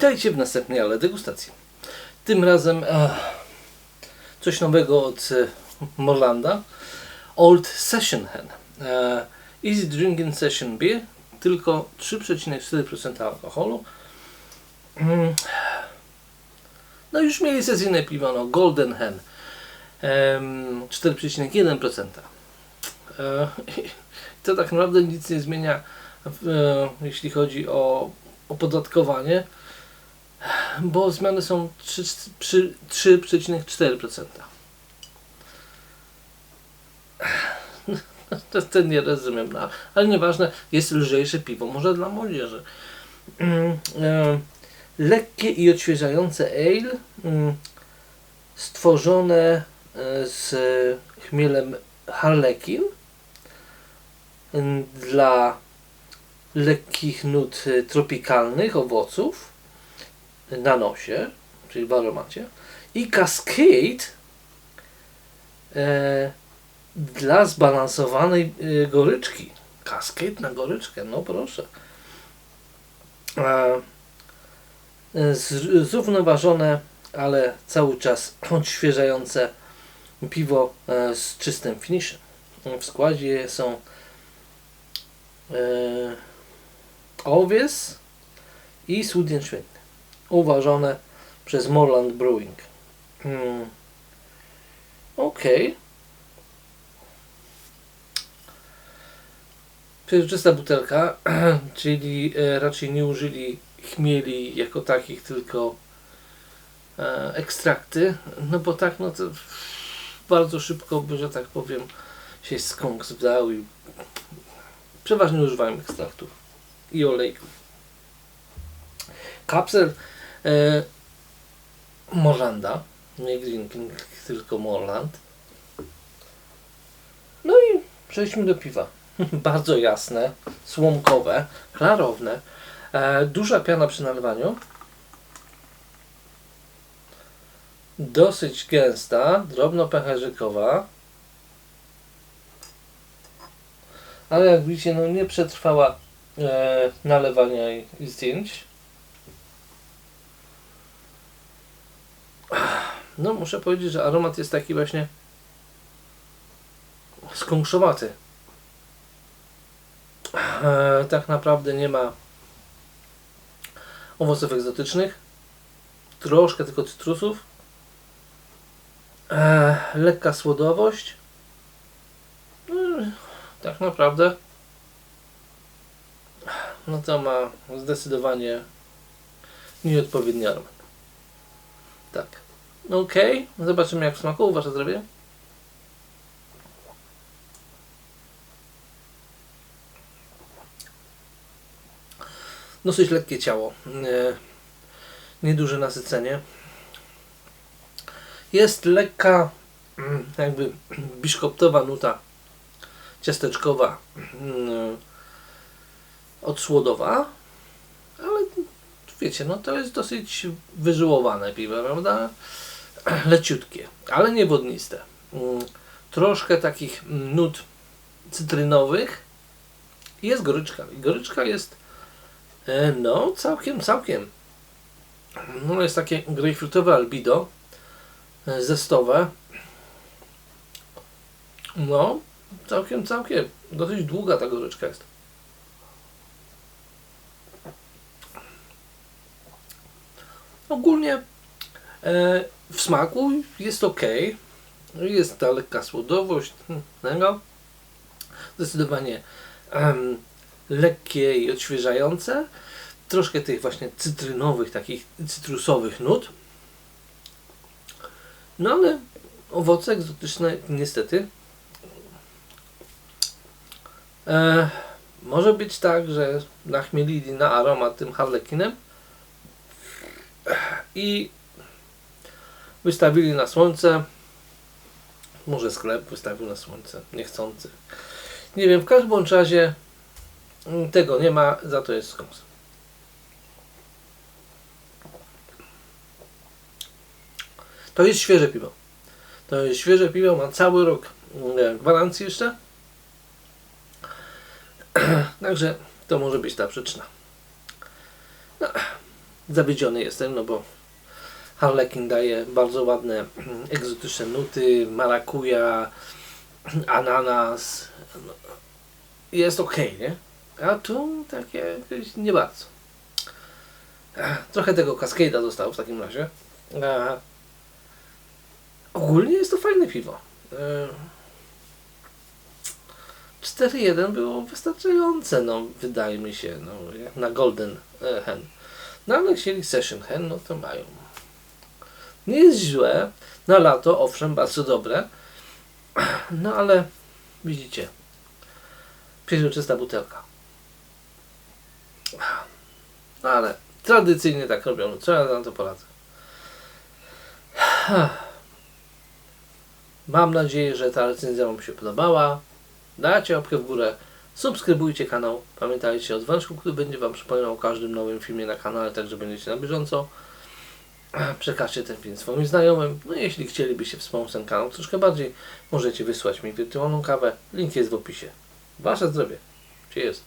Witajcie w następnej ale degustacji. Tym razem e, coś nowego od e, Morlanda. Old Session Hen. E, easy Drinking Session Beer. Tylko 3,4% alkoholu. Mm. No już mieli sezyjne piwo, no Golden Hen. Em, 4,1%. E, to tak naprawdę nic nie zmienia, jeśli chodzi o opodatkowanie, bo zmiany są 3 przy 3,4%. To, to nie rozumiem, no, ale nieważne, jest lżejsze piwo, może dla młodzieży. Mm, e, lekkie i odświeżające ale, mm, stworzone e, z chmielem harlekin mm, dla lekkich nut y, tropikalnych owoców na nosie, czyli w aromacie i Cascade e, dla zbalansowanej e, goryczki. Cascade na goryczkę, no proszę. E, zrównoważone, ale cały czas odświeżające piwo e, z czystym finishem. W składzie są e, owies i słódien świetny. Uważane przez Morland Brewing. Hmm. Ok. Przezroczysta butelka, czyli e, raczej nie użyli chmieli jako takich, tylko e, ekstrakty. No bo tak, no to bardzo szybko, by, że tak powiem, się skąk wdał i przeważnie używają ekstraktów i olejków. Kapsel e, Morlanda, nie Drinking, tylko Morland. No i przejdźmy do piwa. Bardzo jasne, słomkowe, klarowne, e, duża piana przy nalewaniu. Dosyć gęsta, drobno pęcherzykowa. Ale jak widzicie, no nie przetrwała e, nalewania i zdjęć. No muszę powiedzieć, że aromat jest taki właśnie skąszowaty. E, tak naprawdę nie ma owoców egzotycznych. Troszkę tylko cytrusów. E, lekka słodowość. No, tak naprawdę no to ma zdecydowanie nieodpowiedni aromat. Tak. Ok, zobaczymy jak smaku wasze zdrowie. Dosyć lekkie ciało. Nie, nieduże nasycenie. Jest lekka, mm, jakby biszkoptowa nuta ciasteczkowa, mm, odsłodowa, ale wiecie, no to jest dosyć wyżyłowane piwo, prawda? Leciutkie, ale nie wodniste. Mm, troszkę takich nut cytrynowych. Jest goryczka. I goryczka jest e, no całkiem, całkiem. No jest takie grejpfrutowe albido e, zestowe. No, całkiem, całkiem. Dosyć długa ta goryczka jest. Ogólnie w smaku jest ok. Jest ta lekka słodowość. No, zdecydowanie um, lekkie i odświeżające. Troszkę tych właśnie cytrynowych, takich cytrusowych nut. No ale owoce egzotyczne niestety e, może być tak, że nachmielili na aromat tym harlekinem i wystawili na słońce. Może sklep wystawił na słońce, niechcący. Nie wiem, w każdym razie tego nie ma, za to jest skąs. To jest świeże piwo. To jest świeże piwo, ma cały rok gwarancji jeszcze. Także to może być ta przyczyna. No zawiedziony jestem, no bo Harlequin daje bardzo ładne egzotyczne nuty, marakuja, ananas. No, jest ok, nie? A tu takie nie bardzo. Trochę tego Cascade'a zostało w takim razie. Ogólnie jest to fajne piwo. E, 4-1 było wystarczające, no, wydaje mi się, no, na Golden e, Hen. No ale chcieli Session Hen, no to mają. Nie jest źle, na lato owszem, bardzo dobre, no ale widzicie, przeźroczysta butelka. No ale tradycyjnie tak robią, co ja na to poradzę. Mam nadzieję, że ta recenzja Wam się podobała. Dajcie łapkę w górę, subskrybujcie kanał. Pamiętajcie o dzwoneczku, który będzie Wam przypominał o każdym nowym filmie na kanale, tak że będziecie na bieżąco. Przekażcie ten film swoim znajomym. No jeśli chcielibyście wspomóc ten kanał troszkę bardziej, możecie wysłać mi wirtualną kawę. Link jest w opisie. Wasze zdrowie. Cheers.